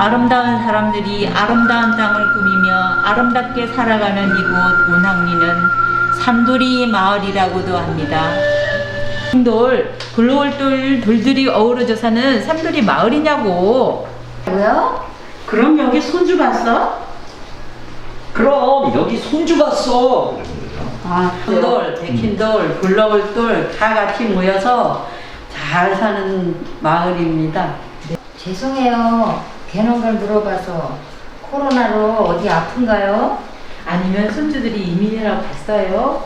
아름다운 사람들이 아름다운 땅을 꾸미며 아름답게 살아가는 이곳 문학리는 삼돌이 마을이라고도 합니다. 돌, 굴골돌 돌들이 어우러져 사는 삼돌이 마을이냐고. 뭐요? 그럼 여기 손주 봤어? 그럼 여기 손주 봤어. 아, 돌, 백힌돌, 굴러올돌 다 같이 모여서 잘 사는 마을입니다. 죄송해요. 괜한 걸 물어봐서 코로나로 어디 아픈가요? 아니면 손주들이 이민이라고 갔어요?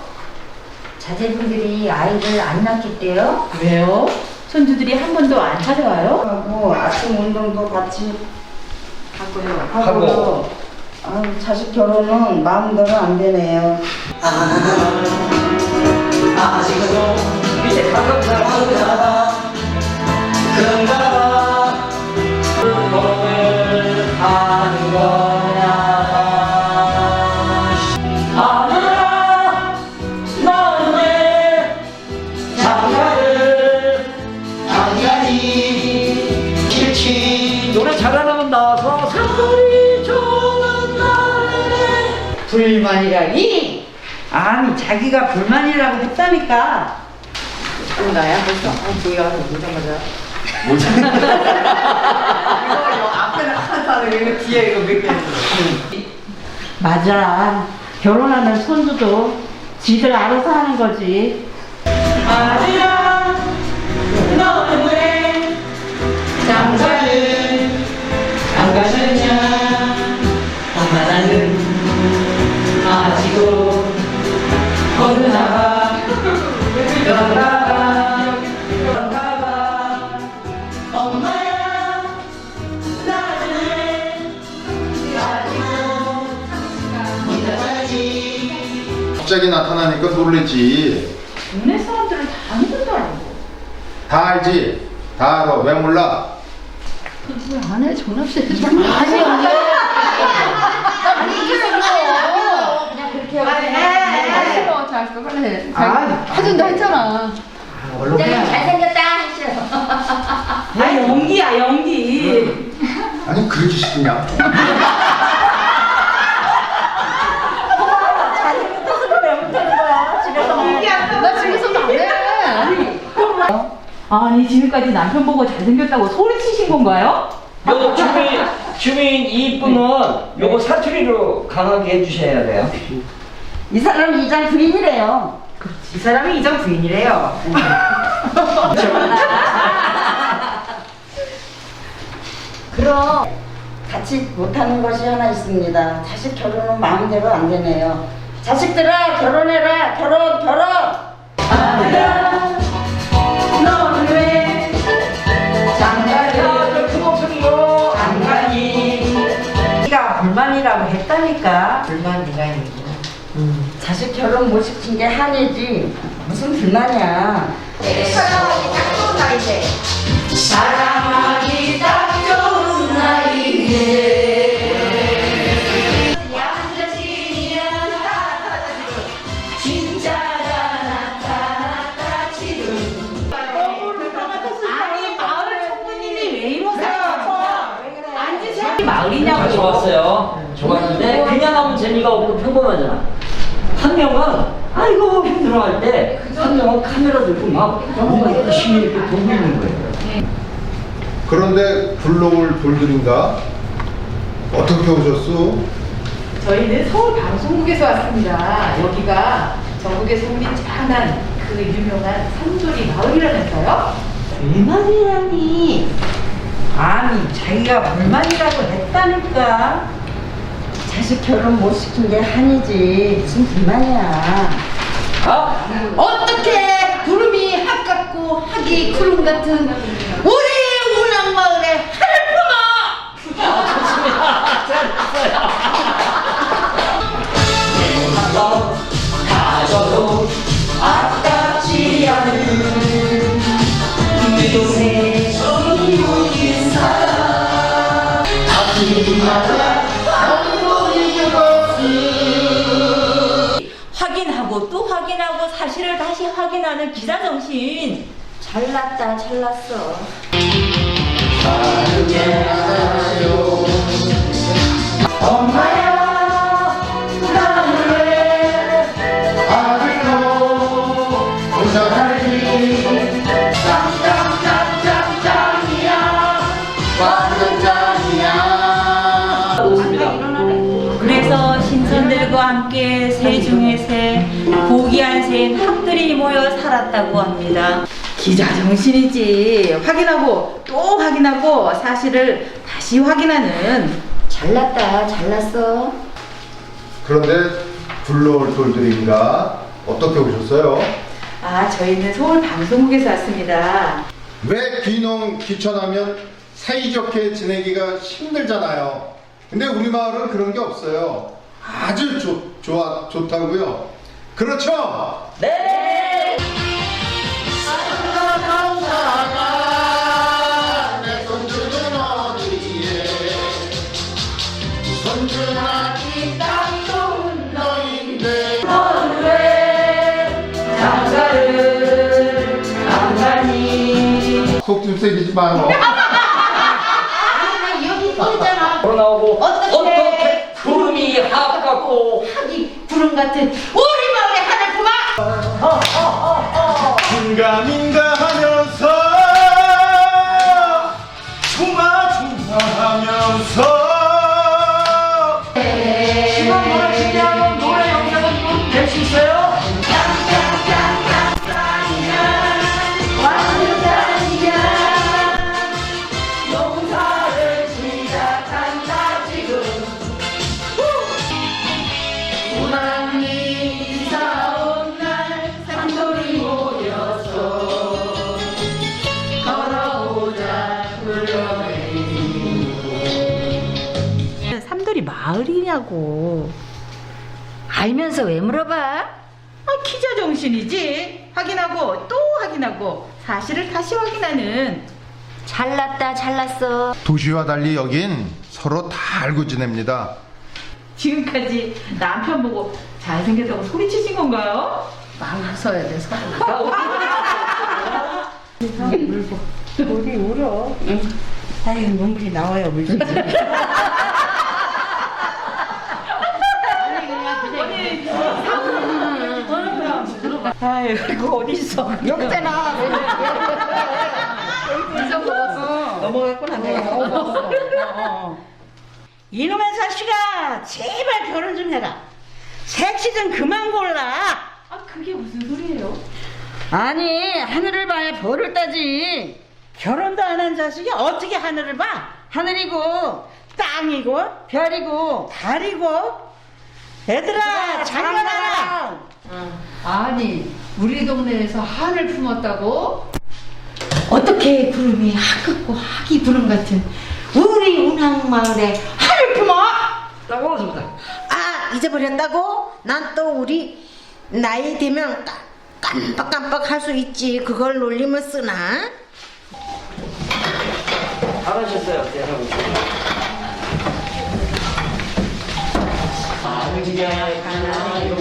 자제분들이 아이를 안 낳겠대요? 왜요? 손주들이 한 번도 안 찾아와요? 하고 아침 운동도 같이 하고요. 하고, 하고. 아유, 자식 결혼은 마음대로 안 되네요. 아직도 밑에 가끔 사랑하다. 그런가 봐. 불만이라니? 아니, 자기가 불만이라고 했다니까. 또 나야 벌써? 어, 뭐야, 보자마자. 이거 앞에는 하나도 이거 뒤에 이거 몇 개. 맞아. 결혼하는 손주도 지들 알아서 하는 거지. 아들아, 너 갑자기 나타나니까 놀랬지. 동네 사람들은 다 아는 줄 알고 다 알지? 다 알아. 왜 몰라? 아니 언니. 아니 이게 싫어. 그냥 그렇게 하고. 싫어 잘 써, 그래. 아, 해준다 했잖아. 얼른 그냥 그냥. 잘생겼다 싫어. 아 연기야 연기 아니 그렇게 싫냐? 아니 지금까지 남편 보고 잘생겼다고 소리치신 건가요? 요거 주민, 주민 이분은 요거 사투리로 강하게 해주셔야 돼요. 이 사람이 이장 부인이래요. 이 사람이 이장 부인이래요. 그럼 같이 못하는 것이 하나 있습니다. 자식 결혼은 마음대로 안 되네요. 자식들아 결혼해라 결혼 결혼. 너는 결혼 못 시킨 게 한이지 무슨 불만이야. 사랑하기 딱 좋은 나이에. 양자신이야 진짜가 나타났다 지금. 아니 마을 총무님이 왜 이러세요? 앉으세요. 마을이냐고. 아, 좋았어요. 좋았는데 그냥 하면 재미가 없고 평범하잖아. 한 명은 아이고 힘들어 할 때 한 명은 카메라 들고 막 뭔가 열심히 이렇게 돌고 있는 거예요. 그런데 불러올 돌들인가? 어떻게 오셨어? 저희는 서울 방송국에서 왔습니다. 여기가 전국에서 흥미찬한 그 유명한 삼돌이 마을이라면서요? 불만이라니. 아니, 자기가 불만이라고 했다니까. 자식 결혼 못 시킨 게 한이지 무슨 불만이야. 아, 어떻게 구름이 합같고 하기 구름 같은 우리 확인하는 기자 정신. 잘났다 잘났어. 그래서 신선들과 함께 새 중에 새 고귀한 새인 학들이 모여 살았다고 합니다. 기자 정신이지. 확인하고 또 확인하고 사실을 다시 확인하는 잘났다 잘났어 그런데 불러올 돌들인가 어떻게 오셨어요? 아 저희는 서울 방송국에서 왔습니다. 왜 귀농 귀촌하면 사이좋게 지내기가 힘들잖아요. 근데 우리 마을은 그런 게 없어요. 아주 좋, 좋아, 좋다고요. 그렇죠? 네! 속좀 새기지. 아 여기 있잖아. 바로 나오고 어떻게? 어떻게 구름이 합같고 하기 구름 같은 우리 마을의 하늘품아. 긴가민가 마을이냐고. 알면서 왜 물어봐? 아, 기자 정신이지. 확인하고 또 확인하고 사실을 다시 확인하는 잘났다 잘났어 도시와 달리 여긴 서로 다 알고 지냅니다. 지금까지 남편 보고 잘생겼다고 소리치신 건가요? 마음 써야 돼 서로 우리 울어. 아유 눈물이 나와요 울지. 아유 이거 어디 있어? 여기 있잖아 넘어갔구나 내가. 어, 어. 이놈의 자식아 제발 결혼 좀 해라. 색시 좀 그만 골라. 아 그게 무슨 소리예요? 아니 하늘을 봐야 벌을 따지. 결혼도 안 한 자식이 어떻게 하늘을 봐? 하늘이고 땅이고 별이고 달이고. 얘들아 장난하라. 아니 우리 동네에서 한을 품었다고? 어떻게 구름이 하얗고 하기 구름 같은 우리 운항 마을에 하늘 품어? 라고 합니다. 아 잊어버렸다고? 난 또 우리 나이 되면 깜- 깜빡깜빡 할 수 있지 그걸 놀리면 쓰나? 잘하셨어요. 대사 부. 안개 하나요,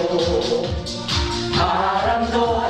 바람도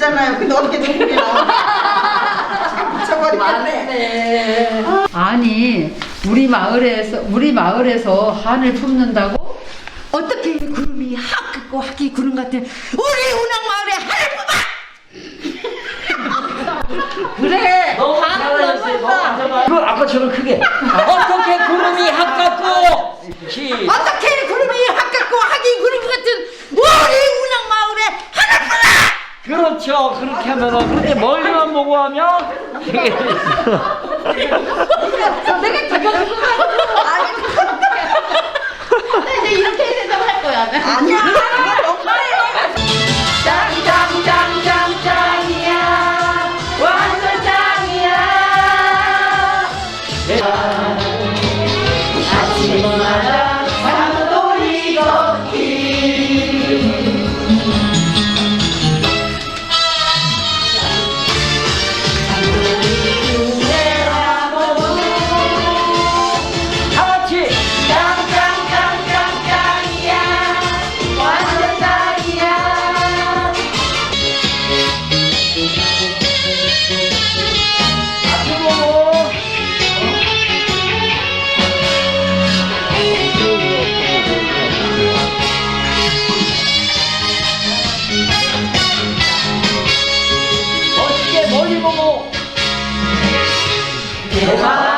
좋대잖아요. 근데 어떻게 눈물이 나와 미쳐버리겠네. 아니 우리 마을에서 우리 마을에서 한을 품는다고? 어떻게 구름이 하얗고 하기 구름 같은 우리 운항 마을에 하늘 품어 그래. 너무 잘하셨어요 너무 안전하 그 아까처럼 크게. 어떻게 구름이 합같고? 시. 어떻게 구름이 하얗고 하기 구름 같은 우리 운항 마을에 하늘 품어 그렇죠. 그렇게 하면은 근데 멀리만 보고 하면 되게 이제 이렇게 된다고 할 거야. 아니야 너무해 다 이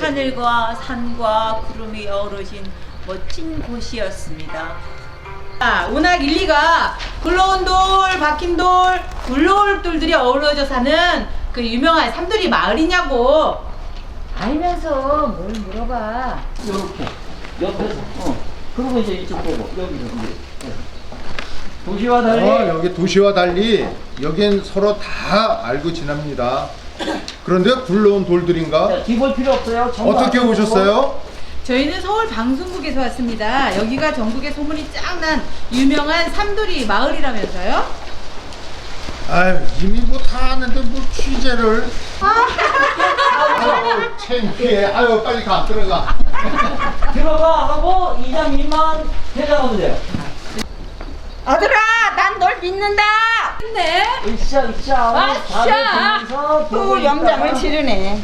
하늘과 산과 구름이 어우러진 멋진 곳이었습니다. 아, 운학 1, 2가 굴러온 돌, 박힌 돌, 굴러올 돌들이 어우러져 사는 그 유명한 삼돌이 마을이냐고. 알면서 뭘 물어봐. 이렇게 옆에서 어 그리고 이제 이쪽 보고 여기서 이제 네. 도시와 달리 어, 여기 도시와 달리 여긴 서로 다 알고 지납니다. 그런데 굴러온 돌들인가? 뒤볼 필요 없어요. 전부 어떻게. 오셨어요? 저희는 서울 방송국에서 왔습니다. 여기가 전국에 소문이 쫙 난 유명한 삼돌이 마을이라면서요? 아유 이미 뭐 다 아는데 뭐 취재를 아유 창피해 아유 빨리 가 들어가 들어가 하고 이장님만 대장하면 돼요. 아들아 난 널 믿는다. 네. 으쌰 으쌰. 하고 다들 보면서 보고 또 염장을 있다가 지르네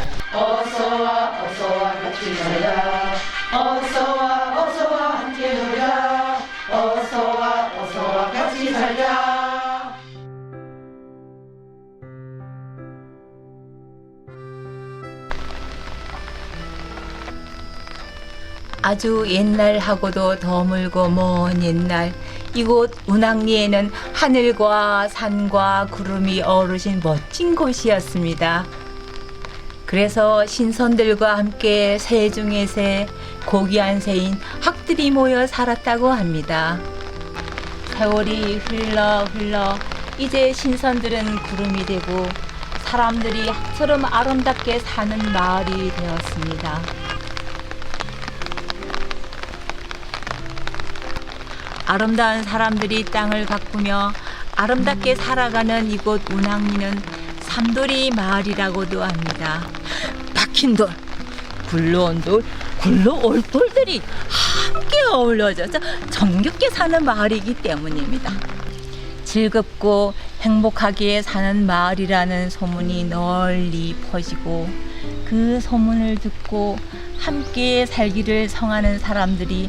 아주 옛날하고도 더물고 먼 옛날 이곳 운항리에는 하늘과 산과 구름이 어우러진 멋진 곳이었습니다. 그래서 신선들과 함께 새 중에 새 고귀한 새인 학들이 모여 살았다고 합니다. 세월이 흘러 흘러 이제 신선들은 구름이 되고 사람들이 학처럼 아름답게 사는 마을이 되었습니다. 아름다운 사람들이 땅을 가꾸며 아름답게 살아가는 이곳 운항리는 삼돌이 마을이라고도 합니다. 박힌 돌, 굴러온 돌, 굴러올 돌들이 함께 어우러져서 정겹게 사는 마을이기 때문입니다. 즐겁고 행복하게 사는 마을이라는 소문이 널리 퍼지고 그 소문을 듣고 함께 살기를 성하는 사람들이